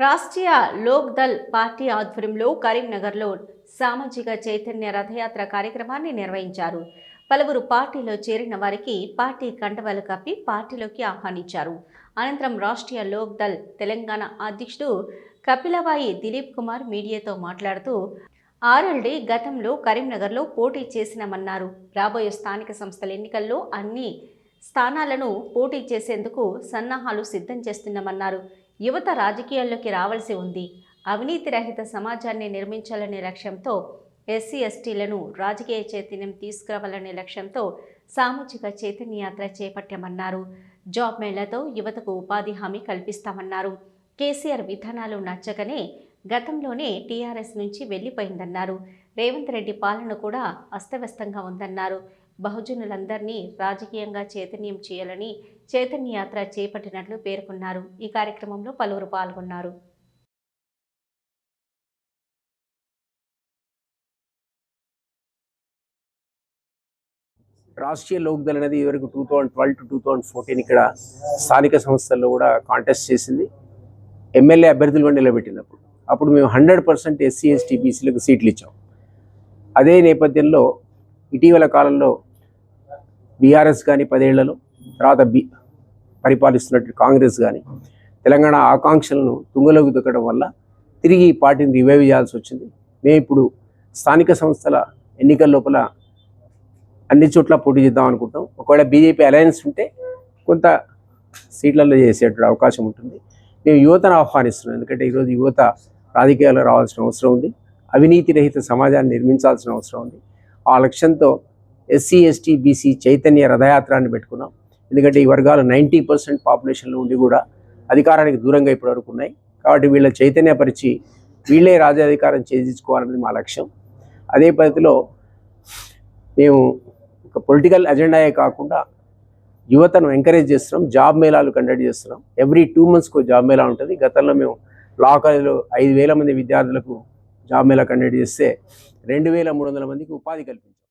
Rashtriya Lok Dal party ఆధ్వర్యంలో కరీంనగర్లో సామాజిక చైతన్య రథయాత్ర కార్యక్రమాన్ని నిర్వహించారు. పలువురు పార్టీలో చేరిన వారికి పార్టీ కండవాలు కప్పి పార్టీలోకి ఆహ్వానించారు. అనంతరం రాష్ట్రీయ లోక్ దళ్ తెలంగాణ అధ్యక్షుడు కపిలవాయి దిలీప్ కుమార్ మీడియాతో మాట్లాడుతూ ఆర్ఎల్డి గతంలో కరీంనగర్లో పోటీ చేసినామన్నారు. రాబోయే స్థానిక సంస్థల ఎన్నికల్లో అన్ని స్థానాలను పోటీ చేసేందుకు సన్నాహాలు సిద్ధం చేస్తున్నామన్నారు. యువత రాజకీయాల్లోకి రావాల్సి ఉంది. అవినీతి రహిత సమాజాన్ని నిర్మించాలనే లక్ష్యంతో ఎస్సీ ఎస్టీలను రాజకీయ చైతన్యం తీసుకురావాలనే లక్ష్యంతో సామాజిక చైతన్య యాత్ర చేపట్టామన్నారు. జాబ్ మేళాతో యువతకు ఉపాధి హామీ కల్పిస్తామన్నారు. కేసీఆర్ విధానాలు నచ్చకనే గతంలోనే టీఆర్ఎస్ నుంచి వెళ్ళిపోయిందన్నారు. రేవంత్ రెడ్డి పాలన కూడా అస్తవ్యస్తంగా ఉందన్నారు. బహుజనులందరినీ రాజకీయంగా చైతన్యం చేయాలని చైతన్య యాత్ర చేపట్టినట్లు పేర్కొన్నారు. ఈ కార్యక్రమంలో పలువురు పాల్గొన్నారు. రాష్ట్రీయ లోక్దల్ అనేది ఇదివరకు two thousand twelve to two thousand fourteen ఇక్కడ స్థానిక సంస్థల్లో కూడా కాంటెస్ట్ చేసింది. ఎమ్మెల్యే అభ్యర్థులు కూడా నిలబెట్టింది అప్పుడు. అప్పుడు మేము హండ్రెడ్ పర్సెంట్ ఎస్సీ ఎస్టీ బీసీలకు సీట్లు ఇచ్చాం. అదే నేపథ్యంలో ఇటీవల కాలంలో బీఆర్ఎస్ కానీ పదేళ్ళలో తర్వాత బి పరిపాలిస్తున్నట్టు కాంగ్రెస్ కానీ తెలంగాణ ఆకాంక్షలను తుంగలోకి దొక్కడం వల్ల తిరిగి పార్టీని రివైవ్ చేయాల్సి వచ్చింది. మేము ఇప్పుడు స్థానిక సంస్థల ఎన్నికల లోపల అన్ని చోట్ల పోటీ చేద్దాం అనుకుంటాం ఒకవేళ బీజేపీ అలయన్స్ ఉంటే కొంత సీట్లలో చేసేటువంటి అవకాశం ఉంటుంది. మేము యువతను ఆహ్వానిస్తున్నాం. ఎందుకంటే ఈరోజు యువత రాజకీయాల్లో రావాల్సిన అవసరం ఉంది. అవినీతి రహిత సమాజాన్ని నిర్మించాల్సిన అవసరం ఉంది. ఆ లక్ష్యంతో ఎస్సీ ఎస్టీ బీసీ చైతన్య రథయాత్రాన్ని పెట్టుకున్నాం. ఎందుకంటే ఈ వర్గాలు నైంటీ పర్సెంట్ పాపులేషన్లో ఉండి కూడా అధికారానికి దూరంగా ఇప్పటివరకు ఉన్నాయి. కాబట్టి వీళ్ళ చైతన్యపరిచి వీళ్ళే రాజ్యాధికారం చేయించుకోవాలన్నది మా లక్ష్యం. అదే పద్ధతిలో మేము ఒక పొలిటికల్ అజెండాయే కాకుండా యువతను ఎంకరేజ్ చేస్తున్నాం జాబ్ మేళాలు కండక్ట్ చేస్తున్నాం. ఎవ్రీ టూ మంత్స్కి జాబ్ మేళా ఉంటుంది. గతంలో మేము లా కాలేజీలో ఐదు వేల మంది విద్యార్థులకు జాబ్ మేళా కండక్ట్ చేస్తే రెండు వేల మూడు వందల మందికి ఉపాధి కల్పించాం.